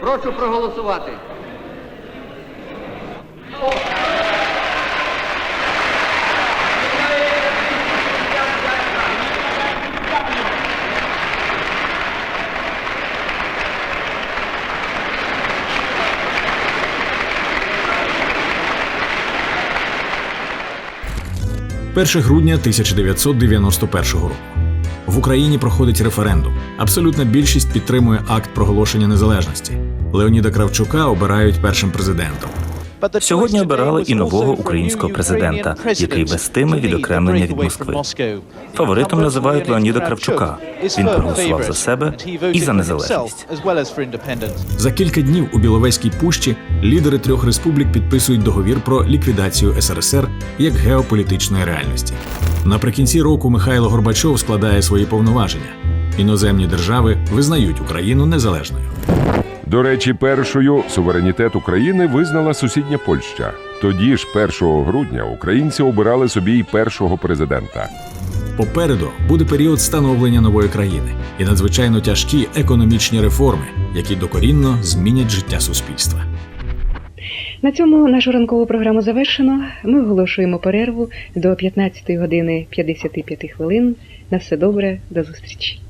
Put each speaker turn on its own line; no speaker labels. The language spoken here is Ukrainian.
Прошу проголосувати.
– 1 грудня 1991 року. В Україні проходить референдум. Абсолютна більшість підтримує акт проголошення незалежності. Леоніда Кравчука обирають першим президентом.
Сьогодні обирали і нового українського президента, який вестиме відокремлення від Москви. Фаворитом називають Леоніда Кравчука. Він проголосував за себе і за незалежність.
За кілька днів у Біловезькій пущі лідери трьох республік підписують договір про ліквідацію СРСР як геополітичної реальності. Наприкінці року Михайло Горбачов складає свої повноваження. Іноземні держави визнають Україну незалежною.
До речі, першою суверенітет України визнала сусідня Польща. Тоді ж, 1 грудня, українці обирали собі й першого президента.
Попереду буде період становлення нової країни і надзвичайно тяжкі економічні реформи, які докорінно змінять життя суспільства.
На цьому нашу ранкову програму завершено. Ми оголошуємо перерву до 15 години 55 хвилин. На все добре, до зустрічі.